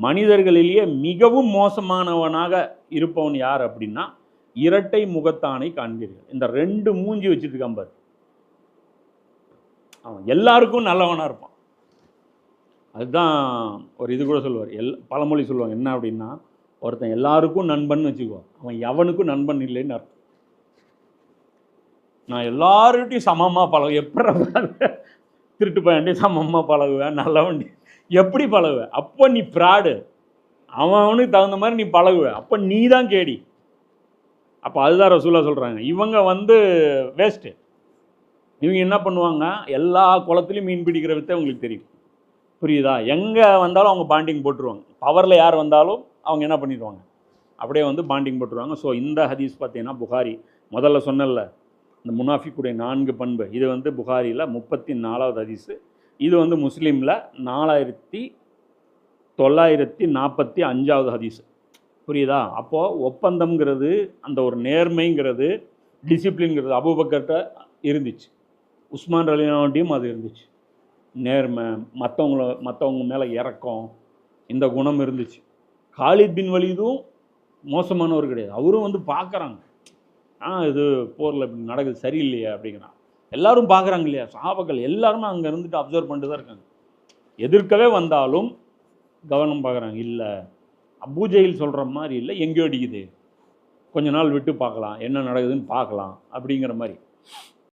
மனிதர்களிலேயே மிகவும் மோசமானவனாக இருப்பவன் யார் அப்படின்னா இரட்டை முகத்தானை காண்பீர்கள். இந்த ரெண்டு மூஞ்சி வச்சுட்டு இருக்கான் பாரு. அவன் எல்லாருக்கும் நல்லவனா இருப்பான். அதுதான் ஒரு இது கூட சொல்லுவார். எல் பழமொழி சொல்லுவாங்க. என்ன அப்படின்னா ஒருத்தன் எல்லாருக்கும் நண்பன் வச்சுக்கோ. அவன் எவனுக்கும் நண்பன் இல்லைன்னு அர்த்தம். நான் எல்லார்கிட்டையும் சமமாக பழகு எப்படி திருட்டு பையன்டி சமமாக பழகுவேன். நல்லவன்டி எப்படி பழகுவ? அப்போ நீ ப்ராடு அவன் அவனுக்கு தகுந்த மாதிரி நீ பழகுவ. அப்போ நீ தான் கேடி. அப்போ அதுதான் ரசூலாக சொல்கிறாங்க இவங்க வந்து வேஸ்ட்டு இவங்க என்ன பண்ணுவாங்க? எல்லா குளத்துலையும் மீன் பிடிக்கிற வித்தை உங்களுக்கு தெரியும். புரியுதா? எங்கே வந்தாலும் அவங்க பாண்டிங் போட்டுருவாங்க. பவரில் யார் வந்தாலும் அவங்க என்ன பண்ணிடுவாங்க? அப்படியே வந்து பாண்டிங் போட்டுருவாங்க. ஸோ இந்த ஹதீஸ் பார்த்தீங்கன்னா புகாரி. முதல்ல சொன்னல இந்த முனாஃபிக்குடைய நான்கு பண்பு. இது வந்து புகாரியில் முப்பத்தி நாலாவது ஹதீஸு. இது வந்து முஸ்லீமில் நாலாயிரத்தி தொள்ளாயிரத்தி நாற்பத்தி அஞ்சாவது ஹதீஸ். புரியுதா? அப்போது ஒப்பந்தம்ங்கிறது அந்த ஒரு நேர்மைங்கிறது டிசிப்ளின்ங்கிறது அபுபக்கர்கிட்ட இருந்துச்சு. உஸ்மான் ரலினாவட்டியும் அது இருந்துச்சு. நேர்மை மற்றவங்கள மற்றவங்க மேலே இறக்கம் இந்த குணம் இருந்துச்சு. காலித் பின் வலிதும் மோசமானவர் கிடையாது. அவரும் வந்து பார்க்குறாங்க ஆ இது போரில் இப்படி நடக்குது சரியில்லையே அப்படிங்கிறான். எல்லாரும் பார்க்குறாங்க இல்லையா? சாபக்கள் எல்லாருமே அங்கே இருந்துட்டு அப்சர்வ் பண்ணிட்டு தான் இருக்காங்க. எதிர்க்கவே வந்தாலும் கவனம் பார்க்குறாங்க. இல்லை. பூஜையில் சொல்கிற மாதிரி இல்லை. எங்கேயோ அடிக்குது. கொஞ்ச நாள் விட்டு பார்க்கலாம். என்ன நடக்குதுன்னு பார்க்கலாம். அப்படிங்கிற மாதிரி.